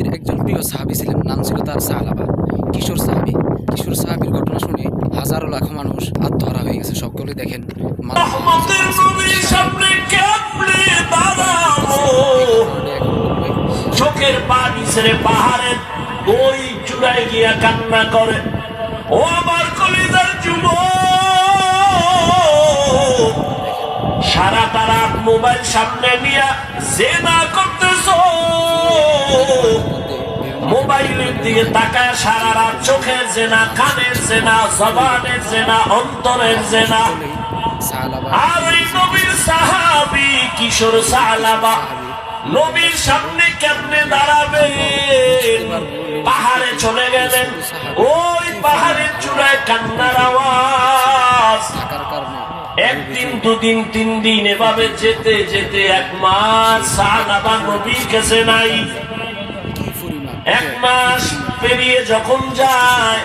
নবীজির একজন প্রিয় সাহাবি ছিলেন নাম ছিল তার সাহালাবা কিশোর সাহাবি। কিশোর সাহাবির ঘটনা শুনে হাজারো লাখো মানুষ আত্মহারা হয়ে গেছে। সকলে দেখেন চোখের পানি ছেড়ে পাহাড়ের ওই চূড়ায় গিয়া কান্না করে। ও আমার কলিজার যুব সারা তারা মোবাইল সামনে নিয়ে মোবাইলের দিকে তাকায় সারা রাত চোখের জেনা, কানের জেনা, জবানের জেনা, অন্তরের জেনা। ওই সাহাবি কিশোর নবীর সামনে কেমনে দাঁড়াবে? পাহাড়ে চলে গেলেন। ওই পাহাড়ের চূড়ায় কান্নার আওয়াজ। একদিন, দুদিন, তিন দিন এভাবে যেতে যেতে এক মাস সাহালাবা নবীর নাই। এক মাস পেরিয়ে যখন যায়,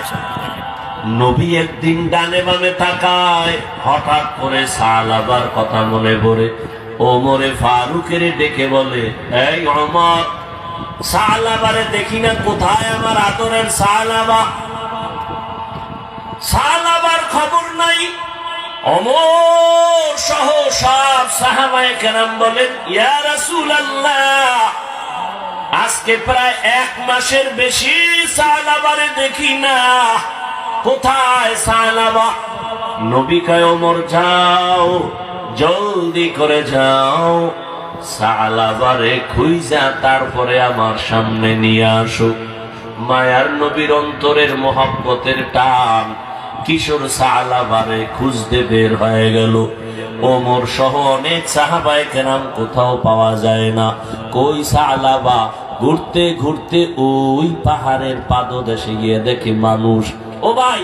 নবী একদিন ডানে বামে তাকায়, হঠাৎ করে সালাবার কথা মনে পড়ে। ওমরে ফারুকের ডেকে বলে, এই অমর সালাবারে দেখি না কোথায় আমার আদরের সালাবা সালাবার খবর নাই। অমর সহ সব সাহাবায়ে কেরাম বলেন, ইয়া রাসূলুল্লাহ আজকে প্রায় এক মাসের বেশি সালাবারে দেখি না। কোথায় সালাবা? নবিকায় ওমর, যাও, জলদি করে যাও। সালাবারে খুইজা তারপরে আমার সামনে নিয়ে আসো। মায়ার নবীর অন্তরের মহাব্বতের টান কিশোর সালাবারে খুঁজতে বের হয়ে গেল। ওমর সহ অনেক সাহাবায় কেরাম কোথাও পাওয়া যায় না। কই সালাবা? ঘুরতে ঘুরতে ওই পাহাড়ের পাদদেশে গিয়ে দেখি মানুষ ও ভাই